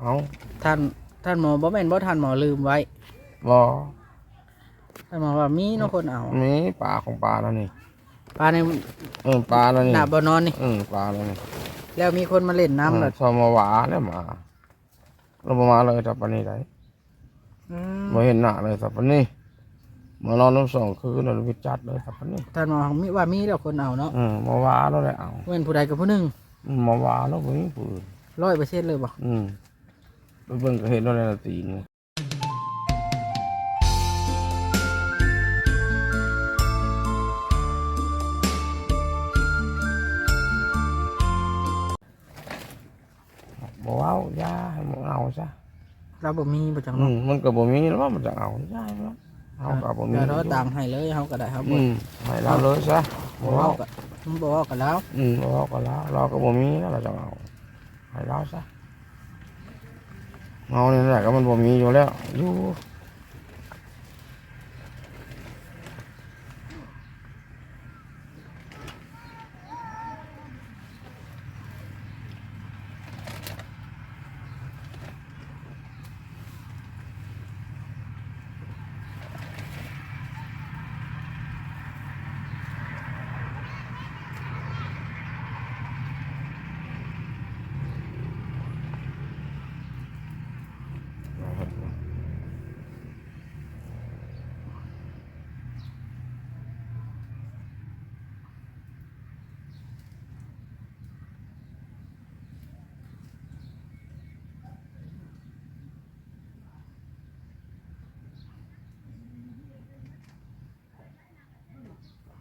เอาท่านท่านหมอบ่แม่นบ่ท่านหมอลืมไว้บ่ท่านหมอว่ามีเนาะคนเอามีปลาของปลาแล้วนี่ปลาในเออปลาแล้วนี่หน้าบ่อนอนนี่ เออปลาแล้วนี่แล้วมีคนมาเล่นน้ำเอแล้อวชอมาหวาแล้วมาเราบ่มาเลยสับปะนี่ได้อืมบ่เห็นหน้าเลยสับปะนี่มานอนน้ำสองคืนแล้วไปจัดเลยสับปะนี่ท่านหมอมีว่ามีแล้วคนเอาเนาะเออมาหวาแล้วได้เอาเว้นผู้ใดกับผู้หนึงอืมมาหวาแล้วบ่มีผู้อื่น100%เลยบ่อืมไป เบิ่งก็เห็นแล้วในนาทีนี่บอกว่าอย่าให้มันเอาซะเราบ่มีบ่จังอืเนาะมมันก็บ่มีแล้วว่ามันจะเอาใช่ไหมเอาก็บ่มีเดี๋ยวเราต่างให้เลยเฮาก็ได้ครับอืมให้เราเลยซะบ่บ่เว้าเอาก็บ่เว้ากันแล้ว อืมบ่เอาก็แล้วเราก็บ่มีแล้วเราจะเอาให้เราซะ เมาเนี่ยแหละก็มันบ่มีอยู่แล้วอยู่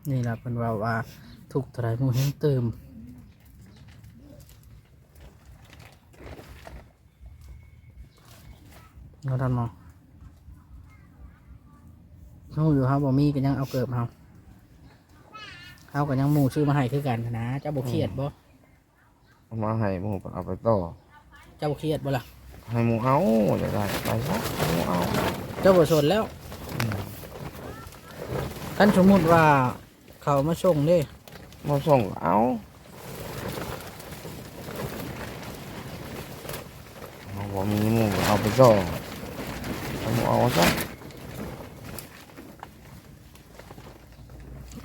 นี่ล่ะเพิ่นว่าว่าทุกข์เท่าใดหมู่แฮงเติมเนาะท่านหมอฮู้อยู่ครับบ่มีก็ยังเอาเกิบเฮาเฮาก็ยังหมู่ซื้อมาให้คือกันนะเจ้าบ่เครียดบ่เอามาให้หมูเอาไปต่อเจ้าบ่เครียดบ่ล่ะให้หมูเอาจะได้ไปซะให้หมูเอาเจ้าบ่สนแล้วคันสมมุติว่า เขามาส่งเด้มาส่งก็เอาเอาบ่มีหมูก็เอาไปต่อให้หมูเอาซะ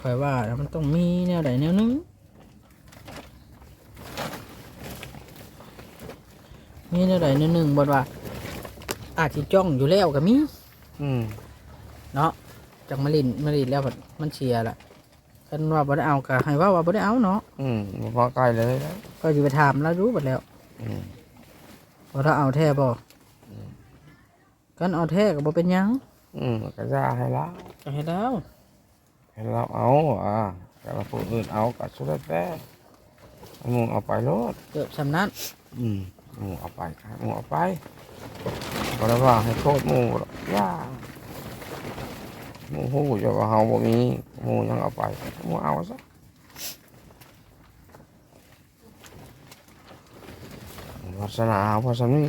ข่อยว่ามันต้องมีแนวใดแนวหนึงมีแนวใดแนวหนึงบ่ว่า อาจสิจ้องอยู่แล้วก็มีอืมเนาะจังมาลินมาลินแล้วบัดมันเชียร์ละ คันว่าบ่ได้เอาก็ให้ว่าว่าบ่ได้เอาเนาะอืมบ่พอใกล้เลยนะก็สิไปถามแล้วรู้บัดแล้วอืมว่าถ้าเอาแท้บ่กันเอาแท้ก็บ่เป็นหยังอืมก็จะให้เราก็ให้แล้วให้เราเอาอ่าแต่ว่าผู้อื่นเอาก็สุดแล้วแต่ให้หมูเอาไปโลดเกือบสำนั้นอืมหมูเอาไปครับหมูเอาไปก็ได้ว่าให้โทษหมูหรอกย่า หมูหูจะว่าเฮาบ่มีหมูยังเอาไปหมูเอาซะวาสนาเอาพอสำนี้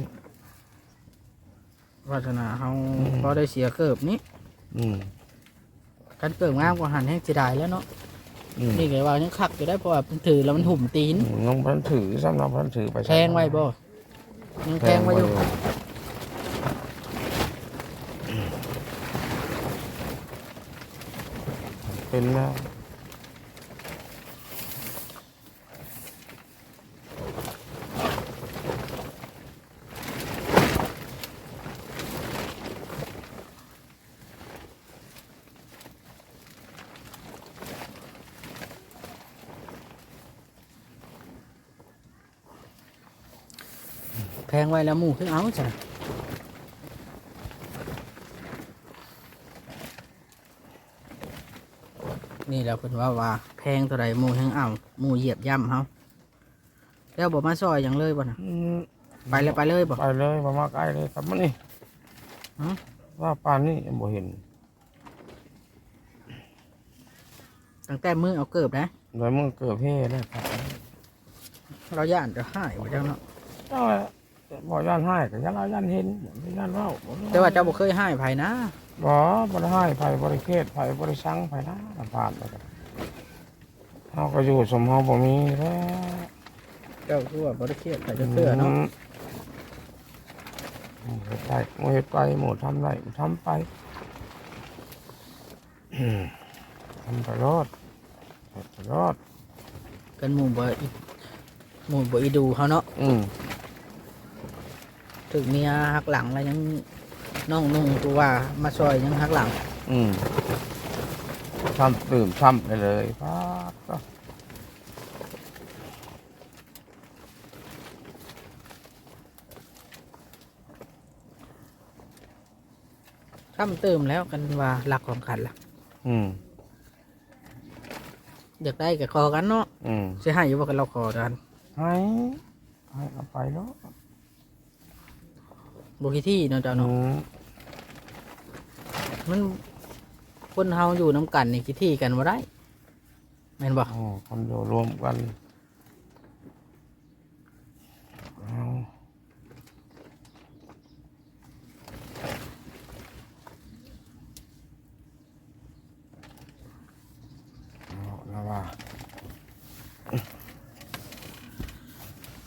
วาสนาเฮาอืมบ่ได้เสียเกิบนี้อืมกันเกิบงามกว่าหันแห้งสิได้แล้วเนาะอืมนี่ก็ว่ายังคักอยู่ได้เพราะว่ามันถือแล้วมันหุ่มตีนน้องพันถือสำหรับพันถือไปแพงไว้บ่ยังแพงไว้อยู่ เป็นแล้วแพงไว้แล้วหมู่คือเอาจ้ะ นี่แหล้วเพิ่นว่าว่าแพงเท่าใดหมู่แฮงเอาหมู่เหยียบย่ำเฮาแล้วบ่มาซอยหยังเลยบ่น่ะอืมไปเลยไปเลยบ่ไปเลยมามาใกล้เลยครับมานี่ฮะว่าป่านนี้ยังบ่เห็นตั้งแต่มือเอาเกิบนะโดยมึงเกิดเพ่เลยครับเราย่านจะหายบ่จังเนาะเจ้าอะบ่ย่านให้ก็ย่านเราย่านเห็นบ่ย่านเว้าบ่ได้แต่ว่าเจ้าบ่เคยหายไผนะ บ่บ่ได้ให้ไผบ่ได้เครียดไผบ่ได้ชังไผนะผ่านไปก็เฮาก็อยู่สมเฮาบ่มีแล้วเจ้าคือว่าบ่ได้เครียดไผจะเชื่อเนาะมหมู่เฮ็ดได้หมู่เฮ็ดไปหมู่ทำได้หมู่ทำไปอืมทำไปรอดเฮ็ดไปรอดกันหมู่บ่อีหมู่บ่อีดูเขาเนาะอืมถึงเมียหักหลังแล้วยัง น้องนุ่งตัวว่ามาซอยยังหักหลังอืมทำตื่มทำไปเลยป้าบก็ซ้ำเติมแล้วกันว่าหลักของกันล่ะ อืมอยากได้ก็ขอกันเนาะอืมสิให้อยู่บ่กันเราขอกัน ให้ให้เอาไปแล้ว บ่ขี้ที่เนาะเจ้าอืเนาะมมันคนเฮาอยู่น้ำกันนี่ขี้ที่กันบ่ได้แม่นบ่โอ้คนอยู่รวมกันเอาเอาแล้วว่า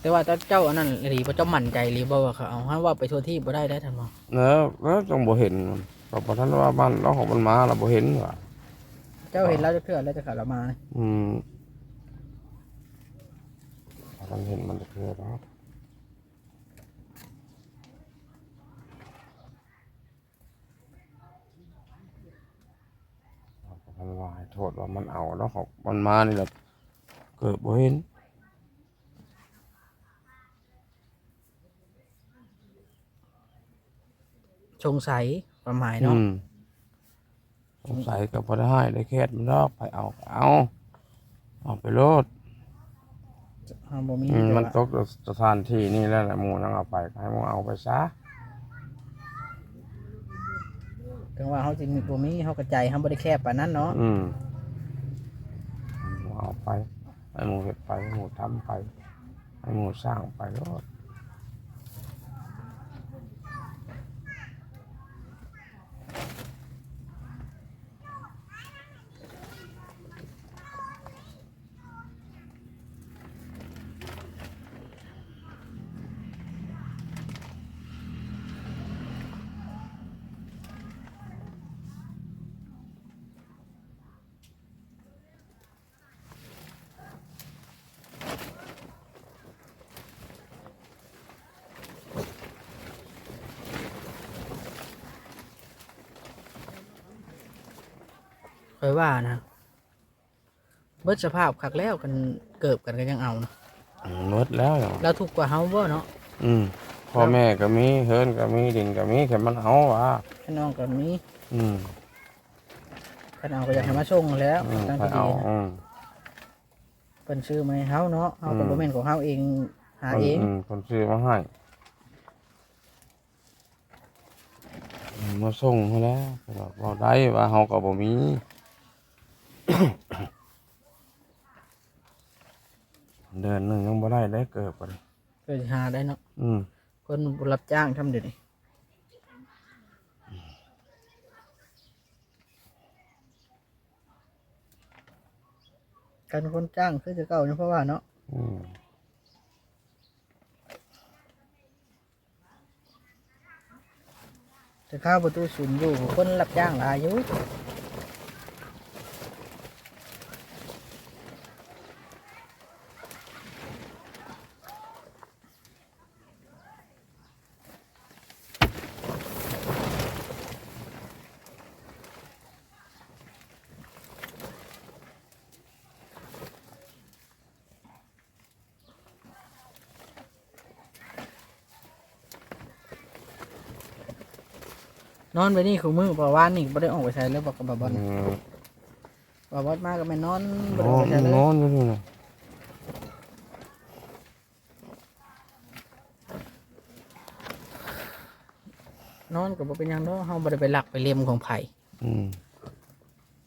แต่ว่าเจ้าเจ้าอันนั้นหรือว่าเจ้ามั่นใจหรือบ่ว่าเขาเอาให้ว่าไปทั่วที่บ่ได้ได้ท่านบ่เนอะแล้วจังบ่เห็นมันก็บ่ทันว่าบ้านเราของมันมาเราบ่เห็นว่ะเจ้าเห็นแล้วจะเทื่อแล้วจะขาเรามานี่อืมบ่ทันเห็นมันจะคือเนาะเราบ่ทันว่าให้โทษว่ามันเอาเนาะของมันมานี่แหละเกิดบ่เห็น สงสัยความหมายอืเนาะมสงสัยก็บ่ได้ให้ได้แค่มันดอกไปเอาก็เอาเอาไปโลดเฮาบ่มีอืมแต่มันว่าตกสถานที่นี่แล้วแหละหมูนังเอาไปก็ให้หมูเอาไปซะถึงว่าเฮาสิมีบ่มีเฮาก็ใจเฮาบ่ได้แคบปานนั้นเนาะอืมหมูเอาไปให้หมูเห็ดไปให้หมูทำไปให้หมูสร้างไปโลด อยว่านะเบิดสภาพคักแล้วกันเกิบกันก็ยังเอาเนาะอืมหมดแล้วอย่างแล้วทุกข์กว่าเฮาบ่เนาะอืมพ่อแม่ก็มีเฮิรนก็มีดินก็มีแค่มันเอาวะพี่น้องก็มีอืมคันเอาก็อยากให้มาส่งแล้วอืมตั้งไปแต่ดีเอานะอืมเพิ่นซื้อมาให้เฮาเนาะเฮาก็อืมบ่แม่นของเฮาเองหาเองมคนซื้อมาให้อืมมาส่งให้แล้วก็บอกว่าได้ว่าเฮาก็บ่มี เดือนหนึ่งยังบ่ได้ได้เกิดไปเลยเพื่อสิหาได้เนาะอืมคนบ่รับจ้างทำเดี๋ยวนี้การคนจ้างคือจะเก่าเนาะเพราะว่าเนาะอืมจะเข้าประตูศูนย์อยู่คนรับจ้างหลายอยู่ นอนไปนี่คือมือบ่าวานนี่บ่ได้ออกไปใช้แล้วบอกกับบ่าวบอลอืมบ่าวบอลมาก็ไม่นอนบ่นได้อออกนไปใช้เลยนอนอยู่นี่นะนอนก็บ่เป็นหยังเนาะเฮาบ่ได้ไปหลักไปเลียมของไผ อืม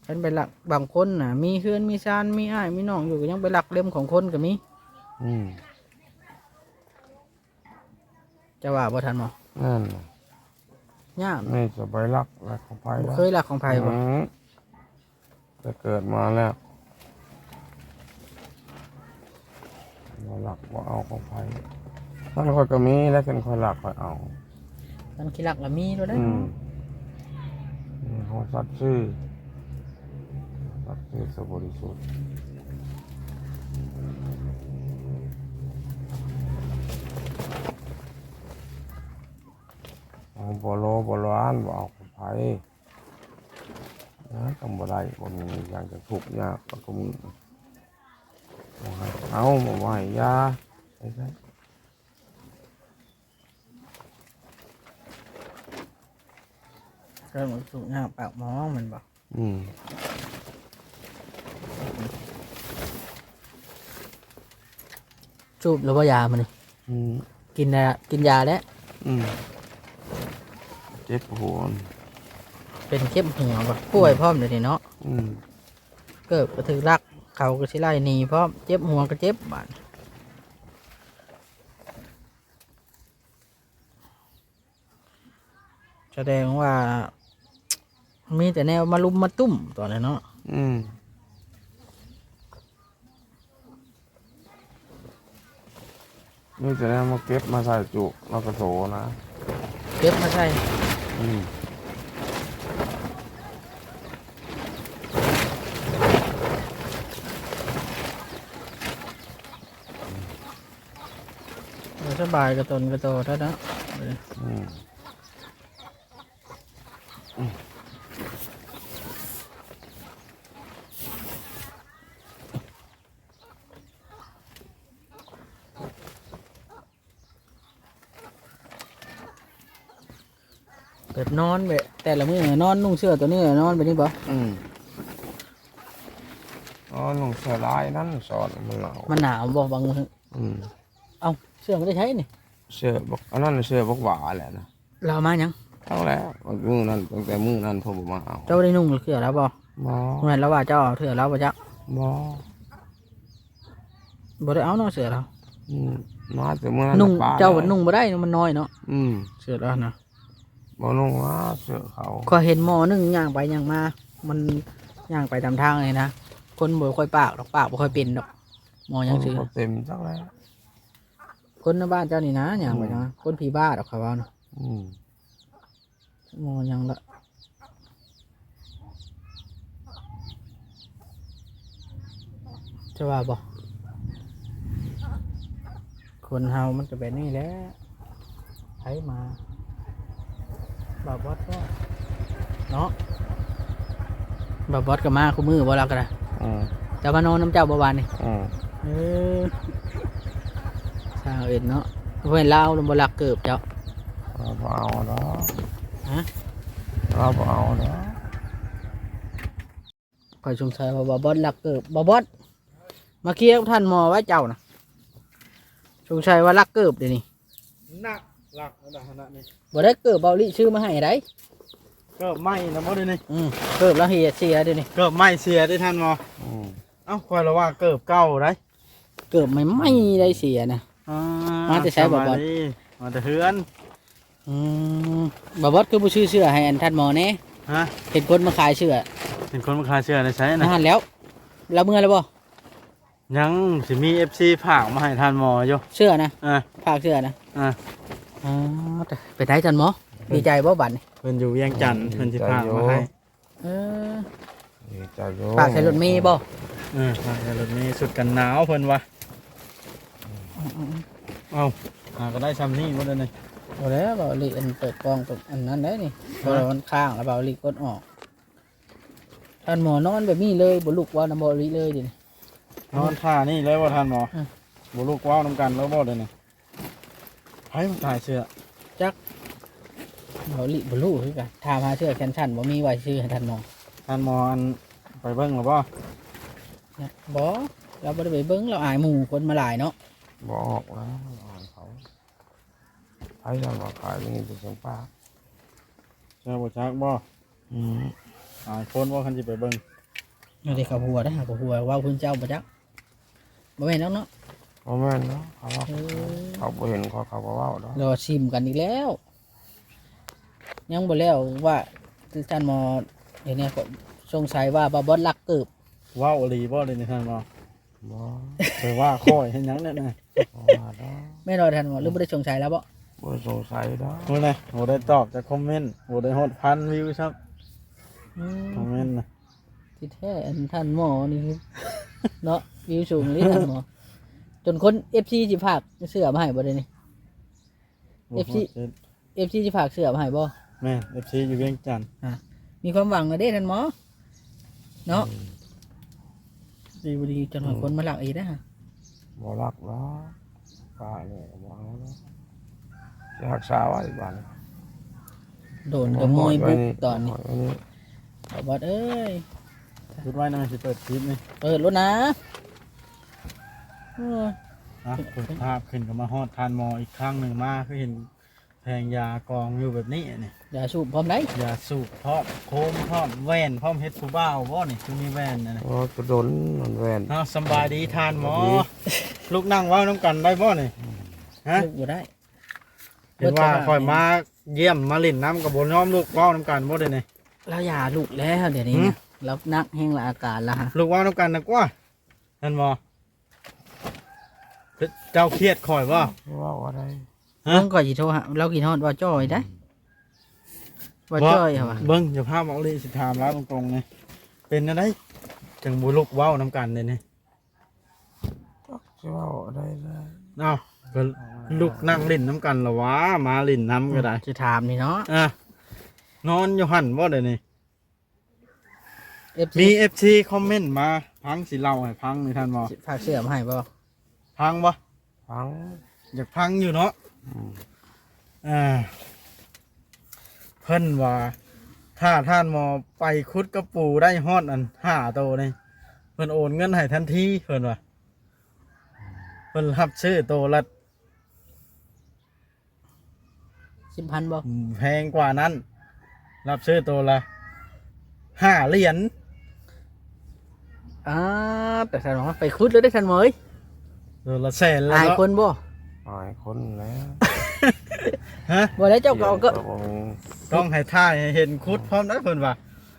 ฉันไปหลักบางคนน่ะ มีเฮือนมีซานมีอ้ายมีน้องอยู่ก็ยังไปหลักเลียมของคนก็มีอืมจะว่าบ่ทันบ่นั่นน่ะ ยากนี่จะไปรักรักของไปบ่แล้วเคยหลักของไผบ่อืมจะเกิดมาแล้วมาหลักว่าเอาของไผถ้าคอยก็มีแล้วเป็นคอยหลักคอยเอามันขี้รักละมีด้วยนะอืมนี่ของสัตว์ชื่อสัตว์ชื่อสบริสุทธิ์ เอาบโลบล้านบเอาของไผนะต้องบ่ได้บ่มีอย่างจะถูกข์ยากก็ก็มีบ่ให้เอาบ่ให้ยาใช่ไหมเริ่มสุกหน้าปากหมองมันบอกอืมจูบหรือว่ายามันนี่อืมกินยากินยาแล้วอืม เจ็บหัวเป็นเจ็บหัวบ่ป่วยพร้อมเลยวนี้เนาะอืมเกิดกระถือรักเขาก็สิไล่หนีพร้อมเจ็บหัวก็เจ็บบาดแสดงว่า มีแต่แนวมาลุมมาตุ้มตอนนี้เนาะอืมนี่จะได้มาเก็บมาใส่จุกแล้วก็โถนะ เก็บมาใช่อืมเอา สบายกระตนกระโตเท่านั้น อืม แบบ นอนแบบแต่ละมื้อนอนนุ่งเสื้อตัวนี้นอนแบบนี้บ่อืมอ๋อหนุ่งเสือลายนั่นสอนมันเหลามันหนาวบ่บางมื้ออืมเอ้าเสื้อไม่ได้ใช้นี่เสือบอกอันนั้นเสือบอกหวาแหละนะเราเอามายังทั้งแล้วมือนั้นตั้งแต่มือนั้นผมบ่มาเอาเจ้าได้นุ่งเสื้อแล้วบ่บอเหมือนแล้วว่าเจ้าเอาเสื้อแล้วบ่จ๊ะบอบ่ได้เอาเนาะเสื้อเราอืมมาแต่มือนั้นนุ่งป้เจ้าลบ่ยนุ่งบ่ได้มันน้อยเนาะอืมเสื้อเรานะ บอนุ่งว่าเสือเขาก็เห็นหมอหนึงย่างไปย่างมา มันย่างไปตามทางเลยนะ คนบ่ค่อยปากดอกปากบ่ค่อยเป็นดอกหมอยังซื้อก็เต็มจักแล้วคนในบ้านเจ้านี่นะย่างไปนะคนผีบ้าดอกเขาว่านะอืมหมอยังละจะว่าบ่คนเฮามันก็แบบนี้แหละไผมา บาบอสก็เนาะบาบอสก็มาคู่มือบ่รักกันนะอืมจะมานอนน้ำเจ้าบ่วานนี่อืมเออสร้างเอ็นเนาะเว้นเล่าลงบ่รักเกิบเจ้าเราบ่เอาเนาะฮะเราบ่เอาเนาะคอยสงสัยว่าบาบอสรักเกิบบาบอสมาเคลียร์กับท่านหมอไว้เจ้านะสงสัยว่ารักเกิบเดี๋ยวนี้นัก หลักระดับขนาดนี้บ่ได้เกิบเบาลิชื่อมาให้ได้ก็ไม่นะบ่ได้นี่อืมเกิบแล้วเฮียเสียเดี๋ยวนี้ก็ไม่เสียได้ท่านหมออืมเอ้าคอยละว่าเกิบเก่าได้เกิบไม่ไม่ได้เสียนะอ่มาแต่ใช้บ่บ่สายดีมาแต่เฮือนอืมบาบอสคือผู้ชื่อเสื้อให้อันท่านหมอแน่ฮะเห็นคนมาขายเสื้อเป็นคนมาขายเสื้อในใช้นะนะฮะแล้วเราเมื่อแล้วบ่ยังสิมี FC ผากมาให้ท่านหมออยู่เสื้อนะอะ ฝากเสื้อนะอะ อ๋อแต่ไปได้ท่านหมอดีใจบ่บัดนี่เพิ่นอยู่เวียงจันทน์เพิ่นสิผากมาให้เออดีใจโยฝากใส่รถเมย์บ่เออผากแต่รถนี้สุดกันหนาวเพิ่นว่าเอ้าหาก็ได้ซ้ำนี่บ่ได้นี่บ่แล้วเบาลิอันเปิดกล้องเปิดอันนั้นได้นี่เพราะว่ามันค้างแล้วเบาลิกดออกท่านหมอนอนแบบนี้เลยบ่ลุกว่าน้ำเบาลิเลยดินอนท่านี่เลยว่าท่านหมออืมบ่ลูกว้าวนํกันแล้วบ่ได้นี่ ไผมาขายเสื้อเบาลิบ่ลุกคือกันถามหาเสื้อแขนสั้นบ่มีไว้ซื้อให้ท่านหมอท่านหมออันไปเบิ่งหรือบ่เนี่ยบ่เราบ่ได้ไปเบิ่งเราอายหมู่คนมาหลายเนาะบอกแล้วอ่านเขาไอ้ยังมาขายนี่เป็นเสียงป้าเสื้อบ่จักบ่อืมหลายคนว่าคันสิไปเบิ่งเอาได้ขับหัวได้หาขับหัวว่าคุณเจ้าบ่จักบ่แม่นแล้วเนาะ เพราะแม่นเนาะเขาว่าเออเขาบ่เห็นเขาเขาบ่เว้าเนาะรอชิมกันอีกแล้ว ยังบ่แล้วว่าท่านหมอเดี๋ยวนี้ก็สงสัยว่าบาบอสลักเกิบว้าวอีหลีบ่เลยนี่ท่านหมอบ่ไปว่าค่อยเฮ็ดหยังเนี่ยนะบ่ว่าเนาะแม่นอนท่านหมอหรือบ่ได้สงสัยแล้วบ่บ่สงสัยดอกบ่ได้บ่ได้ตอบจากคอมเมนต์บ่ได้ฮอดพันวิวครับอืมคอมเมนต์นะที่แท้อันท่านหมอนี่คือเนาะวิวสูงเลยท่านหมอ จนคนเอฟซีจิฝากเสื้อมาให้บ่ได้นี่บ่ FC ฮอดเอฟซีจิฝากเสื้อมาให้บ่แม่น FC อยู่เวียงจันทน์มีความหวังนะเด้ท่านหมอเนาะดีบ่ดีจนหาคนมาหลักอีกนะฮะบ่รักหรอกป้าเนี่ยบ่เอาเนาะจะรักษาไว้บ้านโดนกระโมยบุกตอนนี้หยไว้นี่บอกบอสเอ้ยคิดไว้นะมันสิเปิดคลิปนี่เปิดรถนะเออ นะเปิดภาพขึ้นก็มาฮอดทานหมออีกครั้งหนึ่งมาคือเห็นแพงยากองอยู่แบบนี้นี่อย่าสูบพร้อมได้ยาสูบพร้อมโคมพร้อมแว่นพร้อมเฮ็ดผู้บ่าวบ่นี่คือมีแว่นนะนี่โอ้กระโดนมันแวนเนาะสำบายดีทานหมอ ลูกนั่งเว้าน้ำกันได้บ่นี่ฮะลูกอยู่ได้ เห็นว่าคอยมาเยี่ยมมาเล่นน้ำกับบนย้อมลูกเว้าน้ำกันบ่ได้นี่เราอย่าลูกแล้วเดี๋ยวนี้หืมนะเรานักแห้งละอาการละฮะลูกเว้าน้ำกันนะกว่านั่นบ่ เจ้าเครียดคอยบ่ว่าอะไรฮะเพิ่งก่อนจีโทรหาเรากี่ทอดว่าจ้อยได้ว่าจ้อยเหรอวะเบิ้งอย่าพาบอกเลยสิถามแล้วตรงๆนี่เป็นอะไรจังบุลุกเว้าน้ำกันเลยนี่จะว่าอะไรเลยเอ้าก็ลูกนั่งเล่นน้ำกันเหรอวะมาเล่นน้ำก็ได้จะถามนี่เนาะ อะนอนอยู่หันบ่เดี๋ยวนี้เอฟมีซีเอฟซีคอมเมนต์มาพังสิเล่าให้พังในท่านบ่ฝากเสื้อมาให้บ่ พังบ่ฟังอยากพังอยู่เนาะอืมอ่า เพิ่นว่า ถ้าท่านหมอไปคุดกระปูได้ฮอดอันห้าโตนี่เพิ่นโอนเงินให้ทันทีเพิ่นว่าเพิ่นรับชื่อโตละสิบพันบ่แพงกว่านั้น รับซื้อตัวละห้าเหรียญอ่าแต่ท่านหมอไปคุดแล้วได้ท่านหมอเอ้ย ตัวละแสนแล้วอายเนาะคนบ่หลายคนแล้วฮะบ่แล้วเจ้าก็เอาก็เดี๋ยวบ่มีต้องให้ท่ายให้เห็นคุดพร้อมได้เพิ่นว่า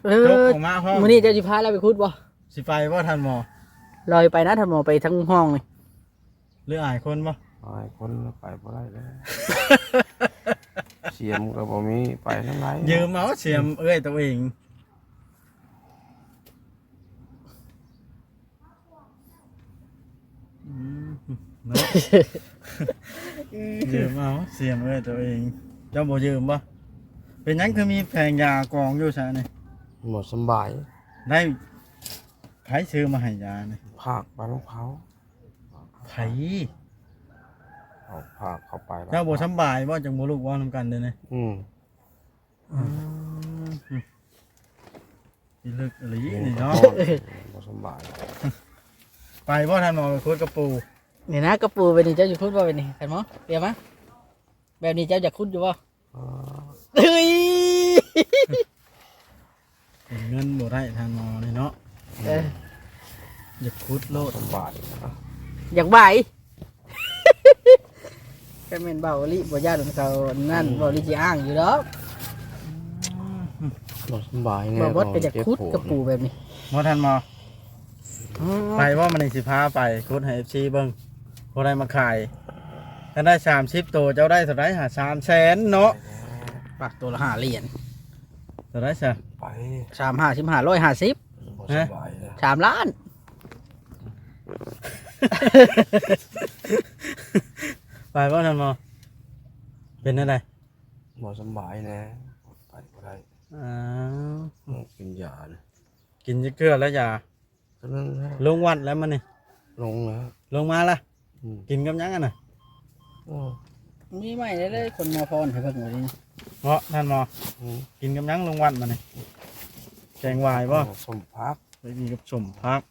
เอจกอออกมาพร้อมมื้อนี้เจ้าสิพาเราไปคุดบ่สิไปว่าทันหมอลอยไปนะท่านหมอไปทั้งห้องเลยหรืออายคนบ่หลายคนแล้วไปบ่ได้แล้วเสียมก็บ่มีไปทั้งไหนยืมเอาเสียมเอ้ยตัวเองอืมเนาะ ยืมเอาเสียมเอ้ยตัวเองเจ้าบ่ยืมบ่เป็นหยังคือมีแพงยากองอยู่ซะนี่หมดสำบายได้ไผซื้อมาให้ยานี่ภาคไปของเขาไผเอาภาคเข้าไปแล้วเจ้าบ่สำบายบ่จังบ่ลูกเว้านำกันเด้อนี่อืมสิลึกอีหลีนี่เนาะบ่สำบาย ไปบ่ทันหมอไปคุดกระปู นี่นะกระปูไปนี่เจ้าจะคุดบ่ไปนี่ท่านหมอเดี๋ยวมาแบบนี้เจ้าจะคุดอยู่บ่อ่าเฮ้ยเป็นเงินบ่ได้ทันหมอนี่เนาะเอออย่าคุดโลดสำบายนะอยากใบายก็เป็นเบาลิบ่ญาติของเขานั่นเบาลิจิอ้างอยู่ดอกบ่สำบายไงบ่บดไปจากคุดกระปูแบบนี้บ่ทันหมอไปว่ามันนี่สิพาไปคุดให้ FC เบิ่ง บ่ได้มาขายถ้าได้30ตัวเจ้าได้เท่าไหร่หา3แสนเนาะปากตัวละห้าเหรียญเท่าไหร่ซะ ไปสามห้าสิบห้าร้อยห้าสิบบ่ฮะสบายเลยสามล้านไปบ่ทันหมอเป็นอะไรบ่สำบายนะไปบ่ได้อ้าวต้องกินยานะกินจะเกลือแล้วอย่าฉะนั้นนะลงวัดแล้วมันนี่ลงแล้วลงมาละอืม กินกับหยังอะน่ะอืมมีไหมได้เลยคนมาพรให้เพิ่งวันนี้เพราะท่านหมออืม กินกับหยังลงวัดมานี่แกงวายบ่สมพักไปมีกับสมพัก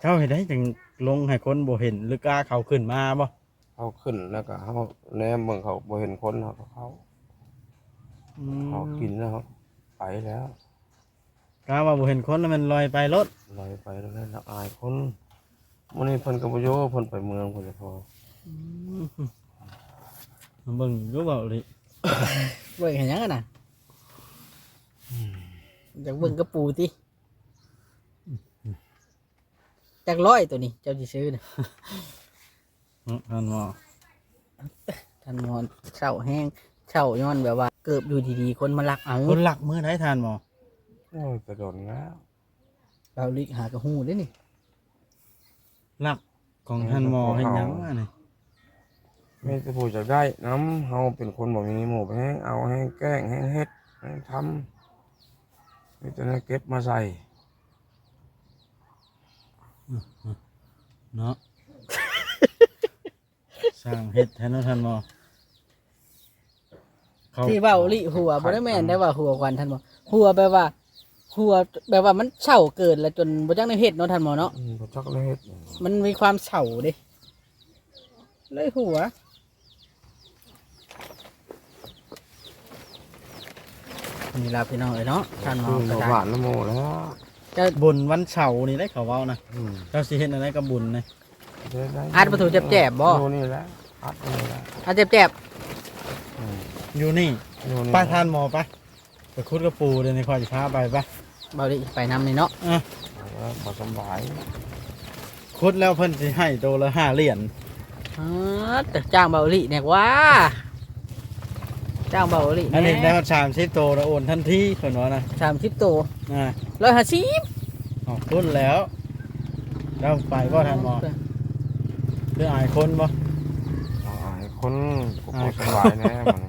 เขาเห็นได้จังลงให้คนบ่เห็นหรือกล้าเขาขึ้นมาบ่เขาขึ้นแล้วก็เขาแนมเมืองเขาบ่เห็นคนเขาก็เขาอืมเขากินแล้วเขาไปแล้วกล้าว่าบ่เห็นคนแล้วมันลอยไปรถลอยไปแล้วแล้วอายคน มันนี่เพิ่นก็บ่โยเพิ่นไปเมืองเพิ่นจะพอมาเบิ่งอยู่เบาเลยเบิ่งเห็นยังกันน่ะอยากเบิ่งกระปูติจากร้อยตัวนี้ เจ้าจะซื้อนะเนาะท่านหมอท่านหมอเช่าแห้งเช่าย้อนแบบว่า เกิบอยู่ดีๆ คนมาลักเอาคนหลักมือไหนทานหมอโอ้ยกระโดดแล้วเบาลิกหากระหูได้นี่ หลักของท่านหมอเห็นยังว่านี่ไม่จะพูดจะได้น้ำเฮาเป็นคนบ่มีหมู่แห้งเอาแห้งแกล้งแห้งเฮ็ดแห้งทำนี่จะได้เก็บมาใส่เนาะ สร้างเฮ็ดแทนเนาะท่านหมอเขาที่เบาลิหัวบ่ได้แม่นได้ว่าหัวควันท่านหมอหัวแปลว่า หัวแปลว่ามันเฉาเกินแล้วจนบ่จักได้เฮ็ดเนาะท่านหมอเนาะอืมบ่จักเลยเฮ็ดมันมีความเฉาเด้เลยหัว นี่ลาพี่น้องเอ้ยเนาะท่านหมอคือก็บ่ได้หวานละโมแล้วบุญวันเสาร์นี่ได้เขาเว้านะอืมเจ้าสิเฮ็ดอะไรกับบุญนะ ได้ได้อาดประตูแจบๆบ่ อยู่นี่แหละอัดนี่แหละอาเจ็บอืมอยู่นี่อยู่นี่ไปทานหมอไปไปคุดกระปูเดี๋ยวในคอยจะพาไปไปๆ เบาลิไปนำนี่เนาะแล้วบ่สำบายคุดแล้วเพิ่นสิให้โตละห้าเหรียญอ๋อแต่จ้างเบาลิเนี่ยว่าจ้างเบาลิอันนี้ได้มาสามสิบโตแล้วโอนทันทีเพิ่นว่านะสามสิบตัวอ่าร้อยห้าสิบออกคุดแล้วแล้วไปบ่ทานหมอเรื่องอายคนบ่เอาให้คนบ่สำบายแน่มัน